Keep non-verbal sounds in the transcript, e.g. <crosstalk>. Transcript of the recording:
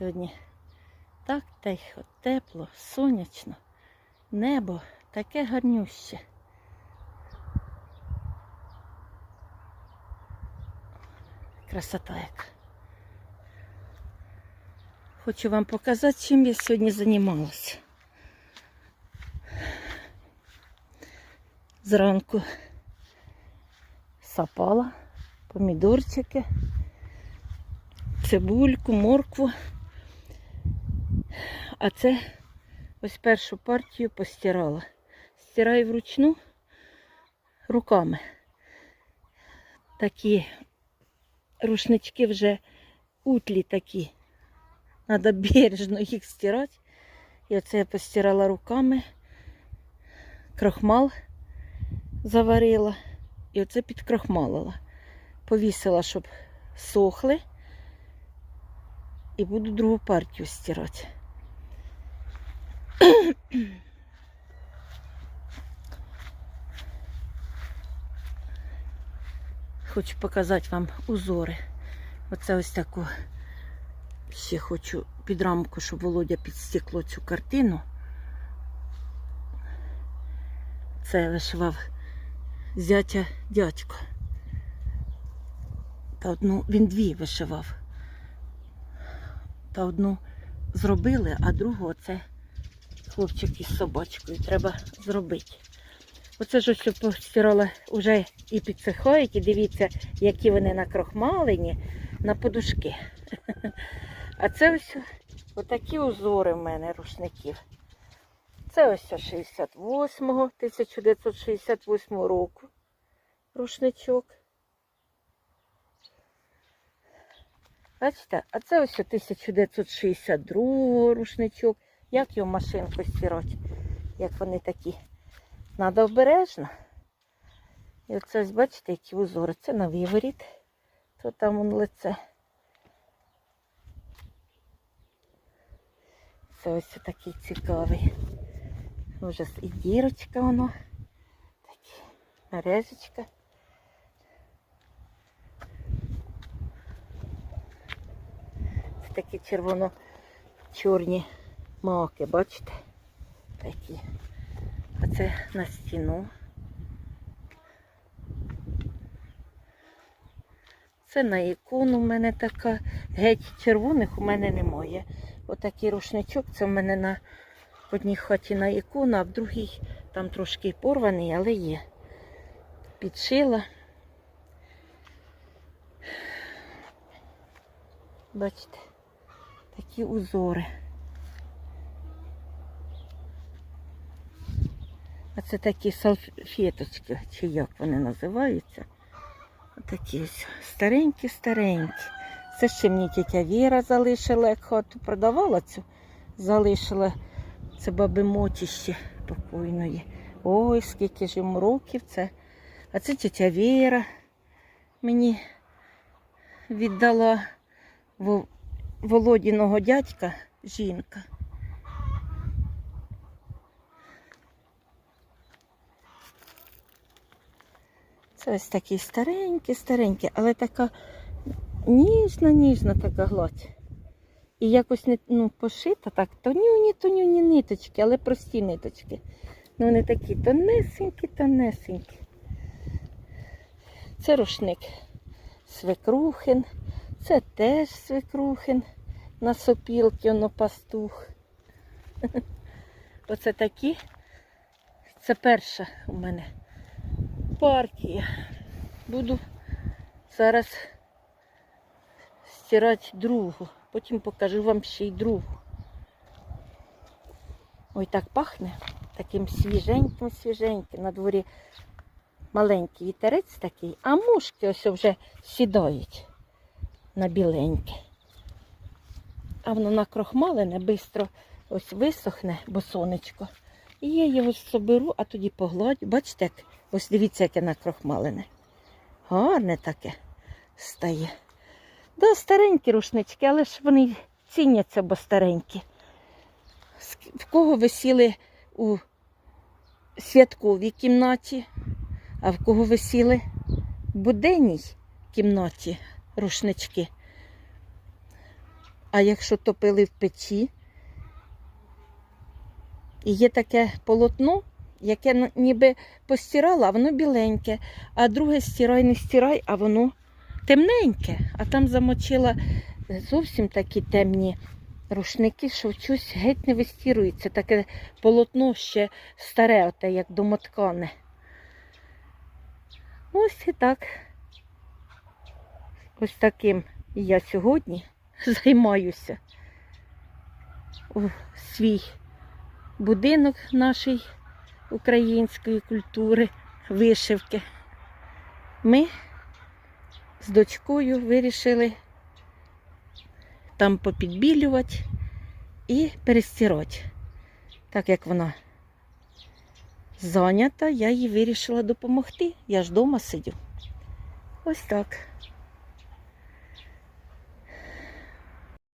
Сьогодні так тихо, тепло, сонячно, небо таке гарнюще. Красота яка. Хочу вам показати, чим я сьогодні займалася. Зранку сапала помідорчики, цибульку, моркву. А це ось першу партію постирала. Стираю вручну руками. Такі рушнички вже утлі такі. Треба бережно їх стирати. І оце я постирала руками. Крохмал заварила. І оце підкрохмалила. Повісила, щоб сохли. І буду другу партію стирати. Хочу показати вам узори. Оце ось таку. Ще хочу під рамку, щоб Володя підстекло цю картину. Це вишивав зятя дядько. Та одну, він дві вишивав. Та одну зробили, а другу оце хлопчик із собачкою треба зробити. Оце ж ось постирала вже і підсихають, і дивіться, які вони накрохмалені на подушки. <laughs> А це ось отакі узори в мене рушників. Це ось 68-го, 1968 року рушничок. Бачите, а це ось 1962 рушничок. Як його машинку стирати? Як вони такі? Надо обережно. І оце ось бачите, які узори. Це на виворіт. То там он лице. Це ось такий цікавий. Вже і дірочка воно. Такі мережечка. Це такі червоно-чорні маки, бачите? Такі. А це на стіну. Це на ікону в мене така. Геть червоних у мене немає. Отакий рушничок, це в мене на одній хаті на ікону, а в другій там трошки порваний, але є. Підшила. Бачите, такі узори. А це такі салфеточки, чи як вони називаються. Такі старенькі-старенькі. Це ще мені тітя Віра залишила, як хату продавала цю, залишила це баби Мотіще покойної. Ой, скільки ж йому років це. А це тітя Віра мені віддала Во- Володіного дядька жінка. Це ось такі старенькі, старенькі, але така ніжна, ніжна така гладь. І якось не ну, пошита так, тонюні, тонюні ниточки, але прості ниточки. Ну вони такі тонесенькі, тонесенькі. Це рушник свекрухин, це теж свекрухин на сопілки, воно пастух. <laughs> Оце такі. Це перша у мене партія. Буду зараз стирати другу. Потім покажу вам ще й другу. Ой, так пахне таким свіженьким, свіженьким. На дворі маленький вітерець такий, а мушки ось вже сідають на біленьке. А воно накрохмалене, швидко ось висохне, бо сонечко. І я його соберу, а тоді погладю. Бачите, як ось дивіться, яке накрохмалене. Гарне таке стає. Да, старенькі рушнички, але ж вони ціняться, бо старенькі. В кого висіли у святковій кімнаті, а в кого висіли в буденній кімнаті рушнички. А якщо топили в печі, і є таке полотно, яке ну, ніби постирала, а воно біленьке, а друге стирай, не стирай, а воно темненьке. А там замочила зовсім такі темні рушники, що щось геть не вистірується. Таке полотно ще старе, оте, як домоткане. Ось і так. Ось таким я сьогодні <laughs> займаюся у свій будинок нашої української культури, вишивки. Ми з дочкою вирішили там попідбілювати і перестирати. Так як вона зайнята, я їй вирішила допомогти. Я ж вдома сидю. Ось так.